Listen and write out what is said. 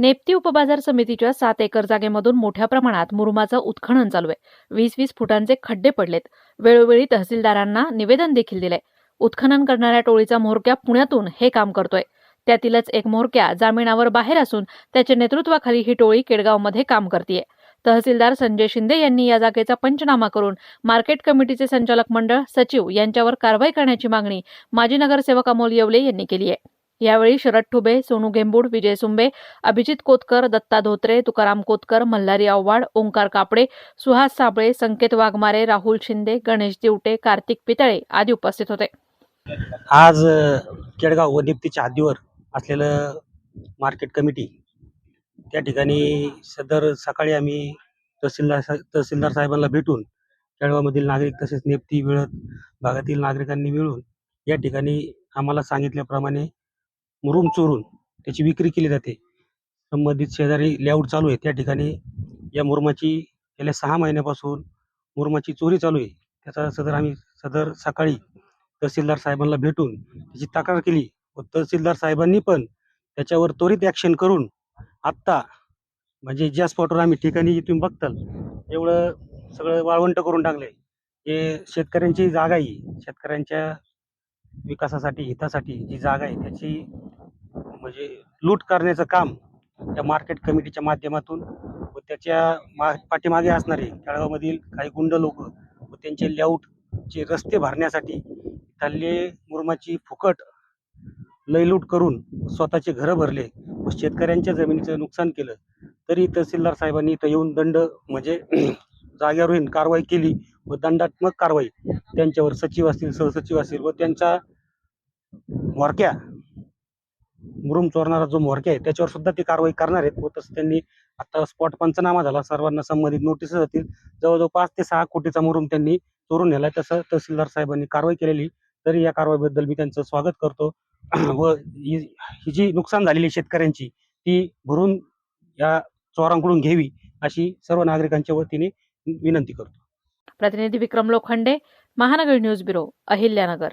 नेप्ती उपबाजार समितीच्या सात एकर जागेमधून मोठ्या प्रमाणात मुरुमाचं उत्खनन चालू आहे. वीस वीस फुटांचे खड्डे पडलेत. वेळोवेळी तहसीलदारांना निवेदन देखील दिलंय. उत्खनन करणाऱ्या टोळीचा म्होरक्या पुण्यातून हे काम करतोय. त्यातीलच एक म्होरक्या जामिनावर बाहेर असून त्याच्या नेतृत्वाखाली ही टोळी केडगावमध्ये काम करतीये. तहसीलदार संजय शिंदे यांनी या जागेचा पंचनामा करून मार्केट कमिटीचे संचालक मंडळ सचिव यांच्यावर कारवाई करण्याची मागणी माजी नगरसेवक अमोल येवले यांनी केली आहे. यावेळी शरद ठुबे सोनू गेंबूड विजय सुंबे अभिजित कोतकर दत्ता धोत्रे तुकाराम कोतकर मल्हारी आव्हाड ओंकार कापडे सुहास साबळे संकेत वाघमारे राहुल शिंदे गणेश दिवटे कार्तिक पितळे आदी उपस्थित होते. आज केडगाव व निप्तीच्या हद्दीवर असलेलं मार्केट कमिटी त्या ठिकाणी सदर सकाळी आम्ही तहसीलदार सा- तहसीलदार साहेबांना भेटून केळगावमधील नागरिक तसेच नेप्ती मिळत भागातील नागरिकांनी मिळून या ठिकाणी आम्हाला सांगितल्याप्रमाणे मुरुम चोरून त्याची विक्री केली जाते. संबंधित शेजारी लेआउट चालू आहे. त्या ठिकाणी या मुरुमाची गेल्या सहा महिन्यापासून मुरुमाची चोरी चालू आहे. त्याचा सदर आम्ही सदर सकाळी तहसीलदार साहेबांना भेटून त्याची तक्रार केली व तहसीलदार साहेबांनी पण त्याच्यावर त्वरित ॲक्शन करून आत्ता म्हणजे ज्या स्पॉटवर आम्ही ठिकाणी तुम्ही बघताल एवढं सगळं वाळवंट करून टाकलं आहे हे शेतकऱ्यांची जागा आहे. ही. शेतकऱ्यांच्या विकासासाठी हितासाठी जी जागा आहे त्याची म्हणजे लूट करण्याचं काम त्या मार्केट कमिटीच्या माध्यमातून व त्याच्या मा पाठीमागे असणारे केळगावमधील काही गुंड लोक व त्यांचे लेआउटचे रस्ते भरण्यासाठी इथले मुरमाची फुकट लयलूट करून स्वतःचे घरं भरले व शेतकऱ्यांच्या जमिनीचं नुकसान केलं. तरी तहसीलदार साहेबांनी इथं येऊन दंड म्हणजे जाग्यावरून कारवाई केली. व दंडात्मक कारवाई त्यांच्यावर सचिव असतील सहसचिव असतील व त्यांचा म्होरक्या मुरुम चोरणारा जो म्होरक्या आहे त्याच्यावर सुद्धा ती कारवाई करणार आहेत व तसं त्यांनी आता स्पॉट पंचनामा झाला. सर्वांना संबंधित नोटीस जातील जवळजवळ पाच ते सहा कोटीचा मुरुम त्यांनी चोरून नेला तसं तहसीलदार साहेबांनी कारवाई केलेली. तरी या कारवाईबद्दल मी त्यांचं स्वागत करतो. व ही जी नुकसान झालेली शेतकऱ्यांची ती भरून या चोरांकडून घ्यावी अशी सर्व नागरिकांच्या वतीने विनंती करतो. प्रतिनिधी विक्रम लोखंडे महानगर न्यूज ब्युरो अहिल्यानगर.